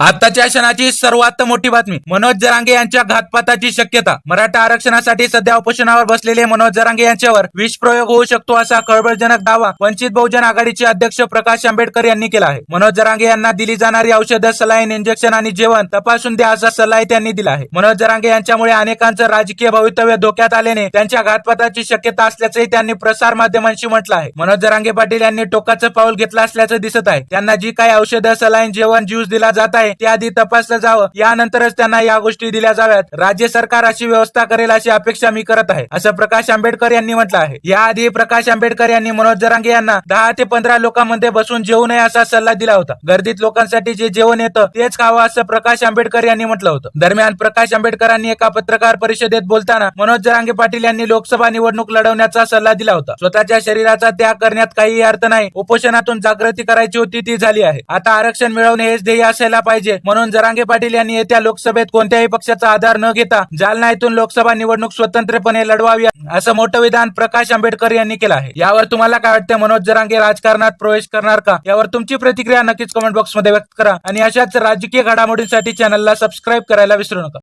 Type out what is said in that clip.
आताच्या क्षणाची सर्वात मोठी बातमी. मनोज जरांगे यांच्या घातपाताची शक्यता. मराठा आरक्षणासाठी सध्या उपोषणावर बसलेले मनोज जरांगे यांच्यावर विषप्रयोग होऊ शकतो असा खळबळजनक दावा वंचित बहुजन आघाडीचे अध्यक्ष प्रकाश आंबेडकर यांनी केला आहे. मनोज जरांगे यांना दिली जाणारी औषधं सलाईन इंजेक्शन आणि जेवण तपासून द्या असा सल्लाही त्यांनी दिला आहे. मनोज जरांगे यांच्यामुळे अनेकांचं राजकीय भवितव्य धोक्यात आल्याने त्यांच्या घातपाताची शक्यता असल्याचंही त्यांनी प्रसार माध्यमांशी म्हटलं आहे. मनोज जरांगे पाटील यांनी टोकाचं पाऊल घेतलं असल्याचं दिसत आहे. त्यांना जी काही औषधं सलाईन जेवण ज्यूस दिला जात आहे ते आधी तपासलं जावं. यानंतरच त्यांना या गोष्टी दिल्या जाव्यात. राज्य सरकार अशी व्यवस्था करेल अशी अपेक्षा मी करत आहे असं प्रकाश आंबेडकर यांनी म्हटलं आहे. याआधी प्रकाश आंबेडकर यांनी मनोज जरांगे यांना दहा ते पंधरा लोकांमध्ये बसून जेवू नये असा सल्ला दिला होता. गर्दीत लोकांसाठी जे जेवण येतं तेच खावं असं प्रकाश आंबेडकर यांनी म्हटलं होतं. दरम्यान प्रकाश आंबेडकरांनी एका पत्रकार परिषदेत बोलताना मनोज जरांगे पाटील यांनी लोकसभा निवडणूक लढवण्याचा सल्ला दिला होता. स्वतःच्या शरीराचा त्याग करण्यात काही अर्थ नाही. उपोषणातून जागृती करायची होती ती झाली आहे. आता आरक्षण मिळवणे हेच ध्येय असायला पाहिजे. म्हणून जरांगे पाटील यांनी येत्या लोकसभेत कोणत्याही पक्षाचा आधार न घेता जालना येथून लोकसभा निवडणूक स्वतंत्रपणे लढवावी असं मोठं विधान प्रकाश आंबेडकर यांनी केलं आहे. यावर तुम्हाला काय वाटतं मनोज जरांगे राजकारणात प्रवेश करणार का? यावर तुमची प्रतिक्रिया नक्कीच कमेंट बॉक्समध्ये व्यक्त करा. आणि अशाच राजकीय घडामोडींसाठी चॅनलला सबस्क्राईब करायला विसरू नका.